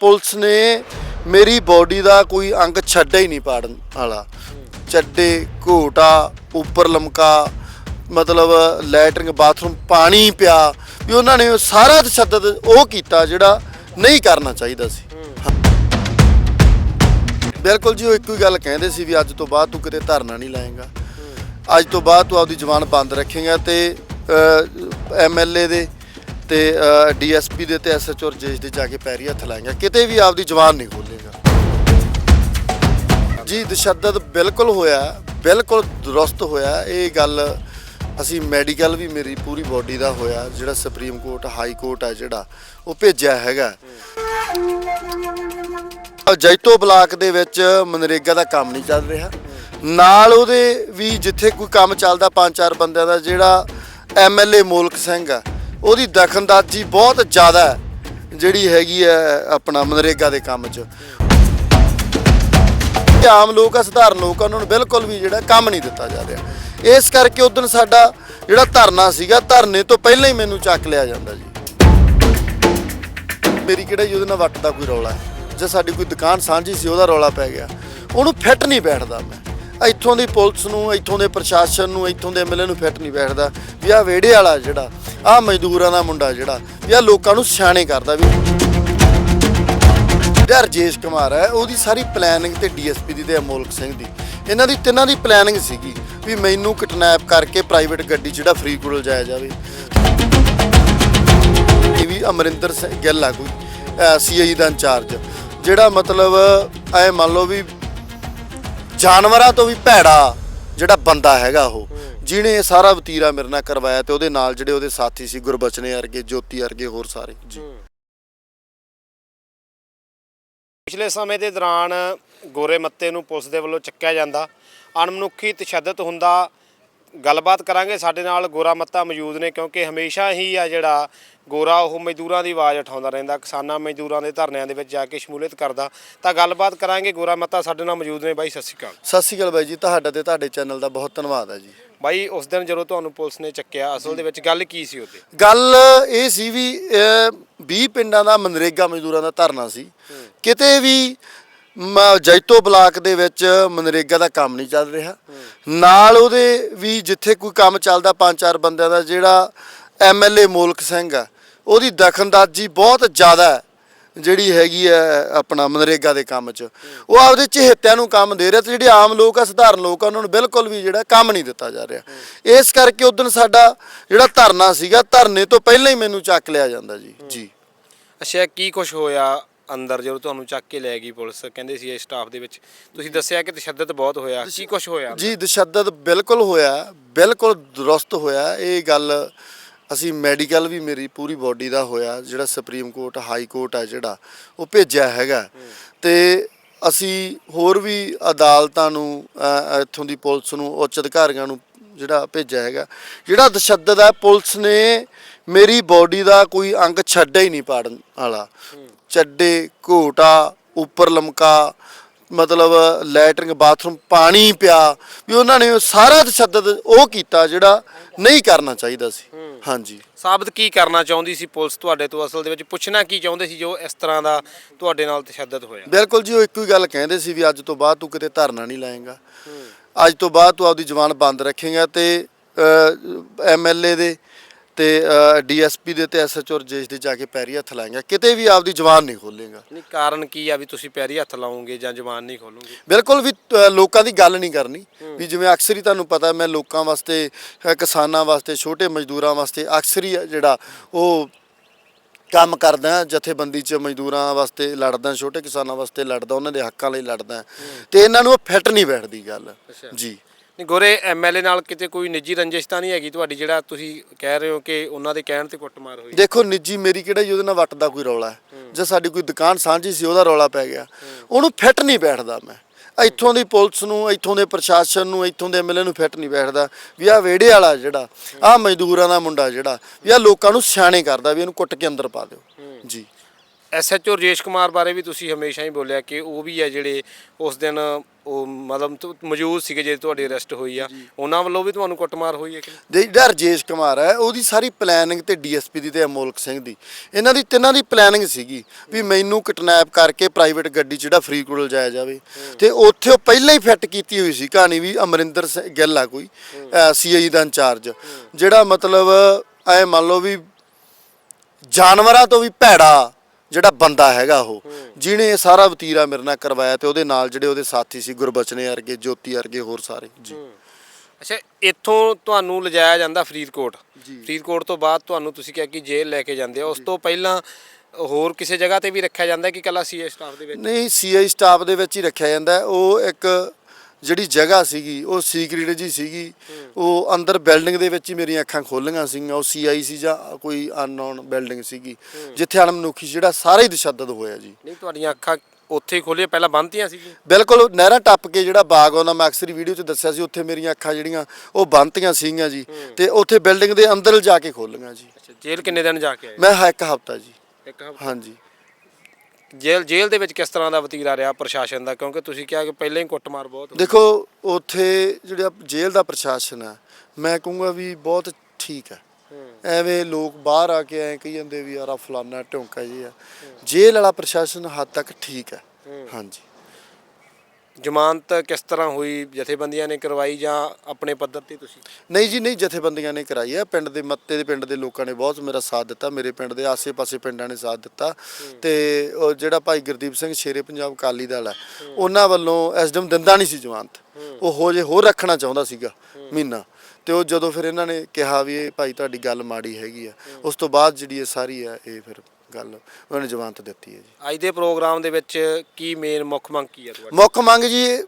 Police ਨੇ ਮੇਰੀ body ਦਾ ਕੋਈ ਅੰਗ ਛੱਡਿਆ ਹੀ ਨਹੀਂ ਪਾੜਨ ਵਾਲਾ। ਚੱਡੇ, ਘੋਟਾ, ਉੱਪਰ ਲਮਕਾ, ਮਤਲਬ ਲੈਟਰਿੰਗ, ਬਾਥਰੂਮ, ਪਾਣੀ ਪਿਆ, ਵੀ ਉਹਨਾਂ ਨੇ ਸਾਰਾ ਤਸ਼ੱਦਦ ਉਹ ਕੀਤਾ ਜਿਹੜਾ ਨਹੀਂ ਕਰਨਾ ਚਾਹੀਦਾ ਸੀ। ਬਿਲਕੁਲ ਜੀ, ਉਹ ਇੱਕੋ ਹੀ ਗੱਲ ਕਹਿੰਦੇ ਸੀ ਵੀ ਅੱਜ ਤੋਂ ਬਾਅਦ ਤੂੰ ਕਿਤੇ ਧਰਨਾ ਨਹੀਂ ਲਾਏਗਾ। ਅੱਜ ਤੋਂ ਬਾਅਦ ਤੂੰ ਆਪਦੀ ਜ਼ੁਬਾਨ ਬੰਦ ਰੱਖੇਗਾ ਤੇ ਐਮਐਲਏ ਦੇ ਤੇ ਡੀਐਸਪੀ ਦੇ ਤੇ ਐਸਐਚਓ ਰਜੇਸ਼ ਦੇ ਜਾ ਕੇ ਪੈਰੀ ਹੱਥ ਲਾਏਗਾ। ਕਿਤੇ ਵੀ ਆਪਦੀ ਜ਼ੁਬਾਨ ਨਹੀਂ ਖੋਲੇਗਾ। ਜੀ ਤਸ਼ੱਦਦ ਬਿਲਕੁਲ ਹੋਇਆ, ਬਿਲਕੁਲ ਦੁਰਸਤ ਹੋਇਆ। ਇਹ ਗੱਲ ਅਸੀਂ ਮੈਡੀਕਲ ਵੀ ਮੇਰੀ ਪੂਰੀ ਬਾਡੀ ਦਾ ਹੋਇਆ, ਜਿਹੜਾ ਸੁਪਰੀਮ ਕੋਰਟ, ਹਾਈ ਕੋਰਟ ਹੈ ਜਿਹੜਾ, ਉਹ ਭੇਜਿਆ ਹੈਗਾ। ਜੈਤੋ ਬਲਾਕ ਦੇ ਵਿੱਚ ਮਨਰੇਗਾ ਦਾ ਕੰਮ ਨਹੀਂ ਚੱਲ ਰਿਹਾ। ਨਾਲ ਉਹਦੇ ਵੀ ਜਿੱਥੇ ਕੋਈ ਕੰਮ ਚੱਲਦਾ, ਪੰਜ ਚਾਰ ਬੰਦਿਆਂ ਦਾ, ਜਿਹੜਾ ਐਮਐਲਏ ਮੋਲਕ ਸਿੰਘ ਆ ਉਹਦੀ ਦਖਲਅੰਦਾਜ਼ੀ ਬਹੁਤ ਜ਼ਿਆਦਾ ਜਿਹੜੀ ਹੈਗੀ ਹੈ ਆਪਣਾ ਮਨਰੇਗਾ ਦੇ ਕੰਮ 'ਚ। ਆਮ ਲੋਕ ਆ, ਸਧਾਰਨ ਲੋਕ ਆ, ਉਹਨਾਂ ਨੂੰ ਬਿਲਕੁਲ ਵੀ ਜਿਹੜਾ ਕੰਮ ਨਹੀਂ ਦਿੱਤਾ ਜਾ ਰਿਹਾ। ਇਸ ਕਰਕੇ ਉਦੋਂ ਸਾਡਾ ਜਿਹੜਾ ਧਰਨਾ ਸੀਗਾ, ਧਰਨੇ ਤੋਂ ਪਹਿਲਾਂ ਹੀ ਮੈਨੂੰ ਚੱਕ ਲਿਆ ਜਾਂਦਾ ਜੀ। ਮੇਰੀ ਕਿਹੜਾ ਜੀ ਉਹਦੇ ਨਾਲ ਵੱਟ ਦਾ ਕੋਈ ਰੌਲਾ ਹੈ? ਜੇ ਸਾਡੀ ਕੋਈ ਦੁਕਾਨ ਸਾਂਝੀ ਸੀ, ਉਹਦਾ ਰੌਲਾ ਪੈ ਗਿਆ। ਉਹਨੂੰ ਫਿੱਟ ਨਹੀਂ ਬੈਠਦਾ ਮੈਂ। ਇੱਥੋਂ ਦੀ ਪੁਲਿਸ ਨੂੰ, ਇੱਥੋਂ ਦੇ ਪ੍ਰਸ਼ਾਸਨ ਨੂੰ, ਇੱਥੋਂ ਦੇ ਐਮਐਲਏ ਨੂੰ ਫਿੱਟ ਨਹੀਂ ਬੈਠਦਾ। ਵੀ ਆਹ ਵਿਹੜੇ ਵਾਲਾ ਜਿਹੜਾ ਆਹ ਮਜ਼ਦੂਰਾਂ ਦਾ ਮੁੰਡਾ ਜਿਹੜਾ, ਵੀ ਆਹ ਲੋਕਾਂ ਨੂੰ ਸਿਆਣੇ ਕਰਦਾ ਵੀ। ਜਿਹੜਾ ਰਜੇਸ਼ ਕੁਮਾਰ ਹੈ, ਉਹਦੀ ਸਾਰੀ ਪਲੈਨਿੰਗ ਤੇ ਡੀਐਸਪੀ ਦੀ ਤੇ ਅਮੋਲਕ ਸਿੰਘ ਦੀ। ਇਹਨਾਂ ਦੀ ਤਿੰਨਾਂ ਦੀ ਪਲੈਨਿੰਗ ਸੀਗੀ ਵੀ ਮੈਨੂੰ ਕਿਡਨੈਪ ਕਰਕੇ ਪ੍ਰਾਈਵੇਟ ਗੱਡੀ ਜਿਹੜਾ ਜਿਹੜਾ ਫਰੀਦਕੋਟ ਲਿਜਾਇਆ ਜਾਵੇ। ਇਹ ਵੀ ਅਮਰਿੰਦਰ ਸਿੰਘ ਗਿੱਲ ਆ ਕੋਈ ਸੀਆਈ ਦਾ ਇੰਚਾਰਜ, ਜਿਹੜਾ ਮਤਲਬ ਐ ਮੰਨ ਲਓ ਵੀ ਜਾਨਵਰਾਂ ਤੋਂ ਵੀ ਭੈੜਾ ਜਿਹੜਾ ਬੰਦਾ ਹੈਗਾ ਉਹ ਜਿਹਨੇ ਇਹ ਸਾਰਾ ਵਤੀਰਾ ਮੇਰੇ ਨਾਲ ਕਰਵਾਇਆ ਤੇ ਉਹਦੇ ਨਾਲ ਜਿਹੜੇ ਉਹਦੇ ਸਾਥੀ ਸੀ ਗੁਰਬਚਨੇ ਵਰਗੇ ਜੋਤੀ ਵਰਗੇ ਹੋਰ ਸਾਰੇ ਜੀ। ਪਿਛਲੇ ਸਮੇਂ ਦੇ ਦੌਰਾਨ ਗੋਰੇ ਮੱਤੇ ਨੂੰ ਪੁਲਿਸ ਦੇ ਵੱਲੋਂ ਚੱਕਿਆ ਜਾਂਦਾ। ਅਣਮਨੁੱਖੀ ਤਸ਼ੱਦਦ ਹੁੰਦਾ ਗੱਲਬਾਤ ਕਰਾਂਗੇ। ਸਾਡੇ ਨਾਲ ਗੋਰਾ ਮੱਤਾ ਮੌਜੂਦ ਨੇ ਕਿਉਂਕਿ ਹਮੇਸ਼ਾ ਹੀ ਆ ਜਿਹੜਾ ਗੋਰਾ ਉਹ ਮਜ਼ਦੂਰਾਂ ਦੀ ਆਵਾਜ਼ ਉਠਾਉਂਦਾ ਰਹਿੰਦਾ ਕਿਸਾਨਾਂ ਮਜ਼ਦੂਰਾਂ ਦੇ ਧਰਨਿਆਂ ਦੇ ਵਿੱਚ ਜਾ ਕੇ ਸ਼ਮੂਲੀਅਤ ਕਰਦਾ। ਤਾਂ ਗੱਲਬਾਤ ਕਰਾਂਗੇ। ਗੋਰਾ ਮੱਤਾ ਸਾਡੇ ਨਾਲ ਮੌਜੂਦ ਨੇ ਬਾਈ ਸਤਿ ਸ਼੍ਰੀ ਅਕਾਲ। ਸਤਿ ਸ਼੍ਰੀ ਅਕਾਲ ਬਾਈ ਜੀ ਤੁਹਾਡਾ ਤੇ ਤੁਹਾਡੇ ਚੈਨਲ ਦਾ ਬਹੁਤ ਧੰਨਵਾਦ ਹੈ ਜੀ। ਬਾਈ ਉਸ ਦਿਨ ਜਦੋਂ ਤੁਹਾਨੂੰ ਪੁਲਿਸ ਨੇ ਚੱਕਿਆ ਅਸਲ ਦੇ ਵਿੱਚ ਗੱਲ ਕੀ ਸੀ ਉਹਦੇ? ਗੱਲ ਇਹ ਸੀ ਵੀ 20 ਪਿੰਡਾਂ ਦਾ ਮਨਰੇਗਾ ਮਜ਼ਦੂਰਾਂ ਦਾ ਧਰਨਾ ਸੀ। ਕਿਤੇ ਵੀ ਮ- ਜੈਤੋ ਬਲਾਕ ਦੇ ਵਿੱਚ ਮਨਰੇਗਾ ਦਾ ਕੰਮ ਨਹੀਂ ਚੱਲ ਰਿਹਾ। ਨਾਲ ਉਹਦੇ ਵੀ ਜਿੱਥੇ ਕੋਈ ਕੰਮ ਚੱਲਦਾ ਪੰਜ ਚਾਰ ਬੰਦਿਆਂ ਦਾ, ਜਿਹੜਾ ਐਮਐਲਏ ਮੋਲਕ ਸਿੰਘ ਆ, ਉਹਦੀ ਦਖਲਅੰਦਾਜ਼ੀ ਬਹੁਤ ਜ਼ਿਆਦਾ ਹੈ, ਜਿਹੜੀ ਹੈਗੀ ਹੈ ਆਪਣਾ ਮਨਰੇਗਾ ਦੇ ਕੰਮ 'ਚ। ਉਹ ਆਪਦੇ ਚਹੇਤਿਆਂ ਨੂੰ ਕੰਮ ਦੇ ਰਿਹਾ ਤੇ ਜਿਹੜੇ ਆਮ ਲੋਕ ਆ, ਸਧਾਰਨ ਲੋਕ ਆ, ਉਹਨਾਂ ਨੂੰ ਬਿਲਕੁਲ ਵੀ ਜਿਹੜਾ ਕੰਮ ਨਹੀਂ ਦਿੱਤਾ ਜਾ ਰਿਹਾ। ਇਸ ਕਰਕੇ ਉਦੋਂ ਸਾਡਾ ਜਿਹੜਾ ਧਰਨਾ ਸੀਗਾ, ਧਰਨੇ ਤੋਂ ਪਹਿਲਾਂ ਹੀ ਮੈਨੂੰ ਚੱਕ ਲਿਆ ਜਾਂਦਾ ਜੀ। ਜੀ। ਅੱਛਾ, ਕੀ ਕੁਝ ਹੋਇਆ? ਅੰਦਰ ਜਦੋਂ ਤੁਹਾਨੂੰ ਚੱਕ ਕੇ ਲੈ ਗਈ ਪੁਲਿਸ ਕਹਿੰਦੇ ਸੀ ਇਹ ਸਟਾਫ ਦੇ ਵਿੱਚ। ਤੁਸੀਂ ਦੱਸਿਆ ਕਿ ਤਸ਼ੱਦਦ ਬਹੁਤ ਹੋਇਆ ਕੀ ਕੁਝ ਹੋਇਆ ਜੀ ਤਸ਼ੱਦਦ ਬਿਲਕੁਲ ਹੋਇਆ ਬਿਲਕੁਲ ਦੁਰਸਤ ਹੋਇਆ। ਇਹ ਗੱਲ ਅਸੀਂ ਮੈਡੀਕਲ ਵੀ ਮੇਰੀ ਪੂਰੀ ਬਾਡੀ ਦਾ ਹੋਇਆ ਜਿਹੜਾ ਸੁਪਰੀਮ ਕੋਰਟ ਹਾਈ ਕੋਰਟ ਹੈ ਜਿਹੜਾ ਉਹ ਭੇਜਿਆ ਹੈਗਾ। ਤੇ ਅਸੀਂ ਹੋਰ ਵੀ ਅਦਾਲਤਾਂ ਨੂੰ ਇੱਥੋਂ ਦੀ ਪੁਲਿਸ ਨੂੰ ਉੱਚ ਅਧਿਕਾਰੀਆਂ ਨੂੰ ਜਿਹੜਾ ਭੇਜਿਆ ਹੈਗਾ। ਜਿਹੜਾ ਤਸ਼ੱਦਦ ਹੈ ਪੁਲਿਸ ਨੇ ਮੇਰੀ ਬਾਡੀ ਦਾ ਕੋਈ ਅੰਗ ਛੱਡਿਆ ਹੀ ਨਹੀਂ ਪਾੜਨ ਵਾਲਾ। ਚੱਡੇ ਘੋਟਾ ਉੱਪਰ ਲਮਕਾ ਮਤਲਬ ਲੈਟਰਿੰਗ ਬਾਥਰੂਮ ਪਾਣੀ ਪਿਆ ਵੀ ਉਹਨਾਂ ਨੇ ਸਾਰਾ ਤਸ਼ੱਦਦ ਉਹ ਕੀਤਾ ਜਿਹੜਾ ਨਹੀਂ ਕਰਨਾ ਚਾਹੀਦਾ ਸੀ। ਹਾਂਜੀ। ਸਾਬਤ ਕੀ ਕਰਨਾ ਚਾਹੁੰਦੀ ਸੀ ਪੁਲਿਸ ਤੁਹਾਡੇ ਤੋਂ? ਅਸਲ ਦੇ ਵਿੱਚ ਪੁੱਛਣਾ ਕੀ ਚਾਹੁੰਦੇ ਸੀ ਜੋ ਇਸ ਤਰ੍ਹਾਂ ਦਾ ਤੁਹਾਡੇ ਨਾਲ ਤਸ਼ੱਦਦ ਹੋਇਆ? ਬਿਲਕੁਲ ਜੀ ਉਹ ਇੱਕੋ ਹੀ ਗੱਲ ਕਹਿੰਦੇ ਸੀ ਵੀ ਅੱਜ ਤੋਂ ਬਾਅਦ ਤੂੰ ਕਿਤੇ ਧਰਨਾ ਨਹੀਂ ਲਾਏਗਾ। ਅੱਜ ਤੋਂ ਬਾਅਦ ਤੂੰ ਆਪਦੀ ਜ਼ੁਬਾਨ ਬੰਦ ਰੱਖੇਗਾ ਤੇ ਐਮਐਲਏ ਦੇ ਤੇ ਡੀਐਸਪੀ ਦੇ ਤੇ ਐਸਐਚਓ ਰਜੇਸ਼ ਦੇ ਜਾ ਕੇ ਪੈਰੀ ਹੱਥ ਲਾਏਗਾ। ਕਿਤੇ ਵੀ ਆਪਦੀ ਜ਼ੁਬਾਨ ਨਹੀਂ ਖੋਲੇਗਾ। ਨਹੀਂ ਕਾਰਨ ਕੀ ਆ ਵੀ ਤੁਸੀਂ ਪੈਰੀ ਹੱਥ ਲਾਓਗੇ ਜਾਂ ਜ਼ਬਾਨ ਨਹੀਂ ਖੋਲੋਗੇ? ਬਿਲਕੁਲ ਵੀ ਲੋਕਾਂ ਦੀ ਗੱਲ ਨਹੀਂ ਕਰਨੀ। ਵੀ ਜਿਵੇਂ ਅਕਸਰ ਹੀ ਤੁਹਾਨੂੰ ਪਤਾ ਮੈਂ ਲੋਕਾਂ ਵਾਸਤੇ ਕਿਸਾਨਾਂ ਵਾਸਤੇ ਛੋਟੇ ਮਜ਼ਦੂਰਾਂ ਵਾਸਤੇ ਅਕਸਰ ਹੀ ਜਿਹੜਾ ਉਹ ਕੰਮ ਕਰਦਾ ਜਥੇਬੰਦੀ 'ਚ ਮਜ਼ਦੂਰਾਂ ਵਾਸਤੇ ਲੜਦਾ ਛੋਟੇ ਕਿਸਾਨਾਂ ਵਾਸਤੇ ਲੜਦਾ ਉਹਨਾਂ ਦੇ ਹੱਕਾਂ ਲਈ ਲੜਦਾ। ਤੇ ਇਹਨਾਂ ਨੂੰ ਫਿੱਟ ਨਹੀਂ ਬੈਠਦੀ ਗੱਲ। ਜੀ। ਨਹੀਂ ਗੋਰੇ ਐਮਐਲਏ ਨਾਲ ਕਿਤੇ ਕੋਈ ਨਿੱਜੀ ਰੰਜਿਸ਼ ਤਾਂ ਨਹੀਂ ਹੈਗੀ ਤੁਹਾਡੀ ਜਿਹੜਾ ਤੁਸੀਂ ਕਹਿ ਰਹੇ ਹੋ ਕਿ ਉਹਨਾਂ ਦੇ ਕਹਿਣ ਤੇ ਕੁੱਟਮਾਰ ਹੋਈ? ਦੇਖੋ ਨਿੱਜੀ ਮੇਰੀ ਕਿਹੜਾ ਜੀ ਉਹਦੇ ਨਾਲ ਵੱਟ ਦਾ ਕੋਈ ਰੌਲਾ ਹੈ। ਜੇ ਸਾਡੀ ਕੋਈ ਦੁਕਾਨ ਸਾਂਝੀ ਸੀ ਉਹਦਾ ਰੌਲਾ ਪੈ ਗਿਆ। ਉਹਨੂੰ ਫਿੱਟ ਨਹੀਂ ਬੈਠਦਾ ਮੈਂ। ਇੱਥੋਂ ਦੀ ਪੁਲਿਸ ਨੂੰ ਇੱਥੋਂ ਦੇ ਪ੍ਰਸ਼ਾਸਨ ਨੂੰ ਇੱਥੋਂ ਦੇ ਐਮਐਲਏ ਨੂੰ ਫਿੱਟ ਨਹੀਂ ਬੈਠਦਾ। ਵੀ ਆਹ ਵਿਹੜੇ ਵਾਲਾ ਜਿਹੜਾ ਆਹ ਮਜ਼ਦੂਰਾਂ ਦਾ ਮੁੰਡਾ ਜਿਹੜਾ ਵੀ ਆਹ ਲੋਕਾਂ ਨੂੰ ਸਿਆਣੇ ਕਰਦਾ ਵੀ ਇਹਨੂੰ ਕੁੱਟ ਕੇ ਅੰਦਰ ਪਾ ਦਿਓ। ਜੀ। ਐਸਐਚਓ ਰਜੇਸ਼ ਕੁਮਾਰ ਬਾਰੇ ਵੀ ਤੁਸੀਂ ਹਮੇਸ਼ਾ ਹੀ ਬੋਲਿਆ ਕਿ ਉਹ ਵੀ ਹੈ ਜਿਹੜੇ ਉਸ ਦਿਨ ਉਹ ਮਤਲਬ ਤੁ- ਮੌਜੂਦ ਸੀਗੇ ਜੇ ਤੁਹਾਡੀ ਅਰੈਸਟ ਹੋਈ ਆ। ਉਹਨਾਂ ਵੱਲੋਂ ਵੀ ਤੁਹਾਨੂੰ ਕੁੱਟਮਾਰ ਹੋਈ ਹੈ ਕਿ ਨਹੀਂ? ਦੇ ਜਿਹੜਾ ਰਜੇਸ਼ ਕੁਮਾਰ ਹੈ ਉਹਦੀ ਸਾਰੀ ਪਲੈਨਿੰਗ ਤੇ ਡੀਐਸਪੀ ਦੀ ਤੇ ਅਮੋਲਕ ਸਿੰਘ ਦੀ। ਇਹਨਾਂ ਦੀ ਤਿੰਨਾਂ ਦੀ ਪਲੈਨਿੰਗ ਸੀਗੀ ਵੀ ਮੈਨੂੰ ਕਿਡਨੈਪ ਕਰਕੇ ਪ੍ਰਾਈਵੇਟ ਗੱਡੀ 'ਚ ਜਿਹੜਾ ਫਰੀਦਕੋਟ ਲਿਜਾਇਆ ਜਾਵੇ। ਤੇ ਉੱਥੇ ਉਹ ਪਹਿਲਾਂ ਹੀ ਫਿੱਟ ਕੀਤੀ ਹੋਈ ਸੀ ਕਹਾਣੀ ਵੀ ਅਮਰਿੰਦਰ ਸਿੰਘ ਗਿੱਲ ਆ ਕੋਈ ਸੀਆਈ ਦਾ ਇੰਚਾਰਜ। ਜਿਹੜਾ ਮਤਲਬ ਐ ਮੰਨ ਲਓ ਵੀ ਜਾਨਵਰਾਂ ਤੋਂ ਵੀ ਭੈੜਾ ਜਿਹੜਾ ਬੰਦਾ ਹੈਗਾ ਉਹ। ਜਿਹਨੇ ਇਹ ਸਾਰਾ ਵਤੀਰਾ ਮੇਰੇ ਨਾਲ ਕਰਵਾਇਆ ਤੇ ਉਹਦੇ ਨਾਲ ਜਿਹੜੇ ਉਹਦੇ ਸਾਥੀ ਸੀ ਗੁਰਬਚਨੇ ਵਰਗੇ ਜੋਤੀ ਵਰਗੇ ਹੋਰ ਸਾਰੇ। ਜੀ। ਅੱਛਾ ਇੱਥੋਂ ਤੁਹਾਨੂੰ ਲਿਜਾਇਆ ਜਾਂਦਾ ਫਰੀਦਕੋਟ। ਫਰੀਦਕੋਟ ਤੋਂ ਬਾਅਦ ਤੁਹਾਨੂੰ ਤੁਸੀਂ ਕਿਹਾ ਕਿ ਜੇਲ੍ਹ ਲੈ ਕੇ ਜਾਂਦੇ ਆ ਉਸ ਤੋਂ ਪਹਿਲਾਂ ਹੋਰ ਕਿਸੇ ਜਗ੍ਹਾ ਤੇ ਵੀ ਰੱਖਿਆ ਜਾਂਦਾ ਕਿ ਕੱਲਾ ਸੀਏ ਸਟਾਫ ਦੇ ਵਿੱਚ? ਨਹੀਂ ਸੀਆਈ ਸਟਾਫ ਦੇ ਵਿੱਚ ਹੀ ਰੱਖਿਆ ਜਾਂਦਾ। ਹੈ। ਉਹ ਇੱਕ ਜਿਹੜੀ ਜਗ੍ਹਾ ਸੀਗੀ ਉਹ ਸੀਕ੍ਰੀਟ ਜੀ ਸੀਗੀ। ਉਹ ਅੰਦਰ ਬਿਲਡਿੰਗ ਦੇ ਵਿੱਚ ਹੀ ਮੇਰੀਆਂ ਅੱਖਾਂ ਖੋਲੀਆਂ ਸੀਗੀਆਂ। ਉਹ ਸੀਆਈ ਸੀ ਜਾਂ ਕੋਈ ਅਨਨੋਨ ਬਿਲਡਿੰਗ ਸੀਗੀ ਜਿੱਥੇ ਅਣਮਨੁੱਖੀ ਜਿਹੜਾ ਸਾਰਾ ਹੀ ਤਸ਼ੱਦਦ ਹੋਇਆ ਜੀ। ਨਹੀਂ ਤੁਹਾਡੀਆਂ ਅੱਖਾਂ ਉੱਥੇ ਹੀ ਖੋਲੀਆਂ ਪਹਿਲਾਂ ਬੰਦਤੀਆਂ ਸੀ ਬਿਲਕੁਲ ਨਹਿਰਾਂ ਟੱਪ ਕੇ ਜਿਹੜਾ ਬਾਗ ਆਉਂਦਾ ਮੈਂ ਅਕਸਰ ਵੀਡੀਓ 'ਚ ਦੱਸਿਆ ਸੀ ਉੱਥੇ ਮੇਰੀਆਂ ਅੱਖਾਂ ਜਿਹੜੀਆਂ ਉਹ ਬੰਨਤੀਆਂ ਸੀਗੀਆਂ ਜੀ। ਤੇ ਉੱਥੇ ਬਿਲਡਿੰਗ ਦੇ ਅੰਦਰ ਜਾ ਕੇ ਖੋਲੀਆਂ ਜੀ। ਅੱਛਾ ਜੇਲ੍ਹ ਕਿੰਨੇ ਦਿਨ ਜਾ ਕੇ ਆਏ? ਮੈਂ ਹਾਂ ਇੱਕ ਹਫਤਾ ਜੀ। ਇੱਕ ਹਫ਼ਤਾ। ਹਾਂਜੀ। ਜੇਲ੍ਹ ਜੇਲ੍ਹ ਦੇ ਵਿੱਚ ਕਿਸ ਤਰ੍ਹਾਂ ਦਾ ਵਤੀਰਾ ਰਿਹਾ ਪ੍ਰਸ਼ਾਸਨ ਦਾ ਕਿਉਂਕਿ ਤੁਸੀਂ ਕਿਹਾ ਕਿ ਪਹਿਲਾਂ ਹੀ ਕੁੱਟਮਾਰ ਬਹੁਤ ਹੋਈ। ਦੇਖੋ ਉੱਥੇ ਜਿਹੜਾ ਜੇਲ੍ਹ ਦਾ ਪ੍ਰਸ਼ਾਸਨ ਹੈ ਮੈਂ ਕਹੂੰਗਾ ਵੀ ਬਹੁਤ ਠੀਕ ਹੈ ਹੂੰ। ਐਵੇਂ ਲੋਕ ਬਾਹਰ ਆ ਕੇ ਐ ਕਹੀ ਜਾਂਦੇ ਵੀ ਯਾਰ ਆ ਫਲਾਨਾ ਢੌਂਕਾ ਜੀ ਆ ਜੇਲ੍ਹ ਵਾਲਾ ਪ੍ਰਸ਼ਾਸਨ ਹੱਦ ਤੱਕ ਠੀਕ ਹੂੰ। ਹਾਂਜੀ ਜ਼ਮਾਨਤ ਕਿਸ ਤਰ੍ਹਾਂ ਹੋਈ ਜਥੇਬੰਦੀਆਂ ਨੇ ਕਰਵਾਈ ਜਾਂ ਆਪਣੇ ਪੱਧਰ ਤੇ ਤੁਸੀਂ? ਨਹੀਂ ਜੀ ਨਹੀਂ ਜਥੇਬੰਦੀਆਂ ਨੇ ਕਰਾਈ ਹੈ। ਪਿੰਡ ਦੇ ਮੱਤੇ ਦੇ ਪਿੰਡ ਦੇ ਲੋਕਾਂ ਨੇ ਬਹੁਤ ਮੇਰਾ ਸਾਥ ਦਿੱਤਾ ਮੇਰੇ ਪਿੰਡ ਦੇ ਆਸੇ-ਪਾਸੇ ਪਿੰਡਾਂ ਨੇ ਸਾਥ ਦਿੱਤਾ। ਤੇ ਉਹ ਜਿਹੜਾ ਭਾਈ ਗੁਰਦੀਪ ਸਿੰਘ ਸ਼ੇਰੇ ਪੰਜਾਬ ਅਕਾਲੀ ਦਲ ਹੈ ਉਹਨਾਂ ਵੱਲੋਂ ਐਸਡੀਐਮ ਦਿੰਦਾ ਨਹੀਂ ਸੀ ਜਮਾਨਤ। ਉਹ ਹੋ ਜੇ ਹੋਰ ਰੱਖਣਾ ਚਾਹੁੰਦਾ ਸੀਗਾ ਮਹੀਨਾ। ਤੇ ਉਹ ਜਦੋਂ ਫਿਰ ਇਹਨਾਂ ਨੇ ਕਿਹਾ ਵੀ ਇਹ ਭਾਈ ਤੁਹਾਡੀ ਗੱਲ ਮਾੜੀ ਹੈਗੀ ਆ ਉਸ ਤੋਂ ਬਾਅਦ ਜਿਹੜੀ ਇਹ ਸਾਰੀ ਹੈ ਇਹ ਫਿਰ ਗੱਲ ਉਹਨਾਂ ਨੇ ਜਮਾਨਤ ਦਿੱਤੀ ਹੈ ਜੀ। ਅੱਜ ਦੇ ਪ੍ਰੋਗਰਾਮ ਦੇ ਵਿੱਚ ਕੀ ਮੇਨ ਮੁੱਖ ਮੰਗ ਕੀ ਹੈ ਤੁਹਾਡੀ? ਮੁੱਖ ਮੰਗ ਜੀ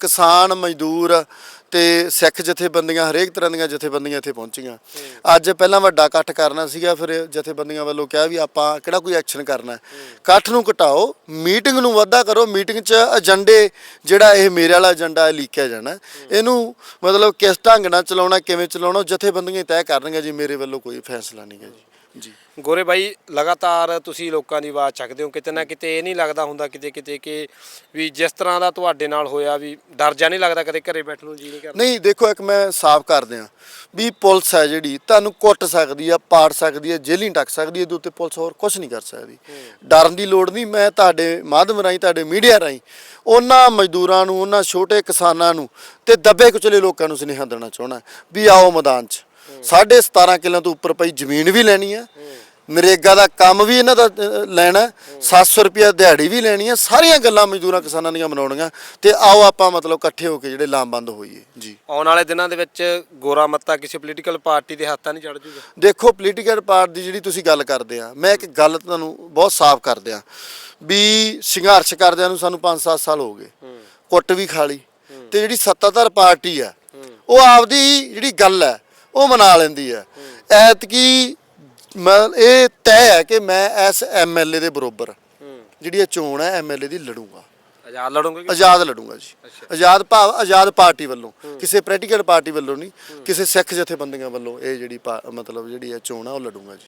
ਕਿਸਾਨ ਮਜ਼ਦੂਰ ਤੇ ਸਿੱਖ ਜਥੇਬੰਦੀਆਂ ਹਰੇਕ ਤਰ੍ਹਾਂ ਦੀਆਂ ਜਥੇਬੰਦੀਆਂ ਇੱਥੇ ਪਹੁੰਚੀਆਂ। ਅੱਜ ਪਹਿਲਾਂ ਵੱਡਾ ਇਕੱਠ ਕਰਨਾ ਸੀਗਾ ਫਿਰ ਜਥੇਬੰਦੀਆਂ ਵੱਲੋਂ ਕਿਹਾ ਵੀ ਆਪਾਂ ਕਿਹੜਾ ਕੋਈ ਐਕਸ਼ਨ ਕਰਨਾ ਹੈ। ਇਕੱਠ ਨੂੰ ਘਟਾਓ ਮੀਟਿੰਗ ਨੂੰ ਵਾਧਾ ਕਰੋ ਮੀਟਿੰਗ 'ਚ ਏਜੰਡੇ ਜਿਹੜਾ ਇਹ ਮੇਰੇ ਵਾਲਾ ਏਜੰਡਾ ਲੀਕਿਆ ਜਾਣਾ। ਇਹਨੂੰ ਮਤਲਬ ਕਿਸ ਢੰਗ ਨਾਲ ਚਲਾਉਣਾ ਕਿਵੇਂ ਚਲਾਉਣਾ ਉਹ ਜਥੇਬੰਦੀਆਂ ਹੀ ਤੈਅ ਕਰਨਗੀਆਂ ਜੀ ਮੇਰੇ ਵੱਲੋਂ ਕੋਈ ਫੈਸਲਾ ਨਹੀਂ ਹੈ ਜੀ। ਗੋਰੇ ਬਾਈ ਲਗਾਤਾਰ ਤੁਸੀਂ ਲੋਕਾਂ ਦੀ ਆਵਾਜ਼ ਚੱਕਦੇ ਹੋ ਕਿਤੇ ਨਾ ਕਿਤੇ ਇਹ ਨਹੀਂ ਲੱਗਦਾ ਹੁੰਦਾ ਕਿਤੇ ਕਿਤੇ ਕਿ ਵੀ ਜਿਸ ਤਰ੍ਹਾਂ ਦਾ ਤੁਹਾਡੇ ਨਾਲ ਹੋਇਆ ਵੀ ਡਰ ਜਾ ਨਹੀਂ ਲੱਗਦਾ ਕਦੇ ਘਰੇ ਬੈਠਣ ਨੂੰ ਜੀ ਨਹੀਂ ਕਰਦਾ? ਨਹੀਂ ਦੇਖੋ ਇੱਕ ਮੈਂ ਸਾਫ਼ ਕਰ ਦਿਆਂ ਵੀ ਪੁਲਿਸ ਹੈ ਜਿਹੜੀ ਤੁਹਾਨੂੰ ਕੁੱਟ ਸਕਦੀ ਆ ਪਾੜ ਸਕਦੀ ਹੈ ਜੇਲ੍ਹੀਂ ਟੱਕ ਸਕਦੀ ਹੈ ਇਹਦੇ ਉੱਤੇ ਪੁਲਿਸ ਹੋਰ ਕੁਝ ਨਹੀਂ ਕਰ ਸਕਦੀ। ਡਰਨ ਦੀ ਲੋੜ ਨਹੀਂ ਮੈਂ ਤੁਹਾਡੇ ਮਾਧਿਅਮ ਰਾਹੀਂ ਤੁਹਾਡੇ ਮੀਡੀਆ ਰਾਹੀਂ ਉਹਨਾਂ ਮਜ਼ਦੂਰਾਂ ਨੂੰ ਉਹਨਾਂ ਛੋਟੇ ਕਿਸਾਨਾਂ ਨੂੰ ਤੇ ਦੱਬੇ ਕੁਚਲੇ ਲੋਕਾਂ ਨੂੰ ਸੁਨੇਹਾ ਦੇਣਾ ਚਾਹਣਾ ਵੀ ਆਓ ਮੈਦਾਨ 'ਚ। ਸਾਢੇ 17 ਕਿੱਲਿਆਂ ਤੋਂ ਉੱਪਰ ਪਈ ਜ਼ਮੀਨ ਵੀ ਲੈਣੀ ਆ। ਨਰੇਗਾ ਦਾ ਕੰਮ ਵੀ ਇਹਨਾਂ ਦਾ ਲੈਣਾ 700 ਰੁਪਏ ਦਿਹਾੜੀ ਵੀ ਲੈਣੀ ਆ। ਸਾਰੀਆਂ ਗੱਲਾਂ ਮਜ਼ਦੂਰਾਂ ਕਿਸਾਨਾਂ ਦੀਆਂ ਮਨਾਉਣੀਆਂ। ਤੇ ਆਓ ਆਪਾਂ ਮਤਲਬ ਇਕੱਠੇ ਹੋ ਕੇ ਜਿਹੜੇ ਲਾਮਬੰਦ ਹੋਈਏ। ਜੀ। ਆਉਣ ਵਾਲੇ ਦਿਨਾਂ ਦੇ ਵਿੱਚ ਗੋਰਾ ਮੱਤਾ ਕਿਸੇ ਪੋਲੀਟੀਕਲ ਪਾਰਟੀ ਦੇ ਹੱਥਾਂ ਨਹੀਂ ਚੜ ਜੂਗਾ। ਦੇਖੋ ਪੋਲੀਟੀਕਲ ਪਾਰਟ ਦੀ ਜਿਹੜੀ ਤੁਸੀਂ ਗੱਲ ਕਰਦੇ ਆ ਮੈਂ ਇੱਕ ਗੱਲ ਤੁਹਾਨੂੰ ਬਹੁਤ ਸਾਫ਼ ਕਰ ਦਿਆਂ ਵੀ ਸੰਘਰਸ਼ ਕਰਦਿਆਂ ਨੂੰ ਸਾਨੂੰ 5-7 ਸਾਲ ਹੋ ਗਏ। ਕੁੱਟ ਵੀ ਖਾ ਲਈ। ਤੇ ਜਿਹੜੀ ਸੱਤਾਧਰ ਪਾਰਟੀ ਆ ਉਹ ਆਪਦੀ ਜਿਹੜੀ ਗੱਲ ਹੈ ਉਹ ਮਨਾ ਲੈਂਦੀ ਹੈ। ਐਤਕੀ ਮੈਂ ਇਹ ਤੈਅ ਹੈ ਕਿ ਮੈਂ ਇਸ ਐਮਐਲਏ ਦੇ ਬਰੋਬਰ ਜਿਹੜੀ ਇਹ ਚੋਣ ਹੈ ਐਮਐਲਏ ਦੀ ਲੜੂੰਗਾ। ਆਜ਼ਾਦ ਲੜੋਗੇ ਕਿ- ਆਜ਼ਾਦ ਲੜੂੰਗਾ ਜੀ। ਆਜ਼ਾਦ ਭਾਵ ਆਜ਼ਾਦ ਪਾਰਟੀ ਵੱਲੋਂ। ਕਿਸੇ ਪੋਲੀਟੀਕਲ ਪਾਰਟੀ ਵੱਲੋਂ ਨਹੀਂ ਕਿਸੇ ਸਿੱਖ ਜਥੇਬੰਦੀਆਂ ਵੱਲੋਂ ਇਹ ਜਿਹੜੀ ਪਾ- ਮਤਲਬ ਜਿਹੜੀ ਇਹ ਚੋਣ ਆ ਉਹ ਲੜੂੰਗਾ ਜੀ।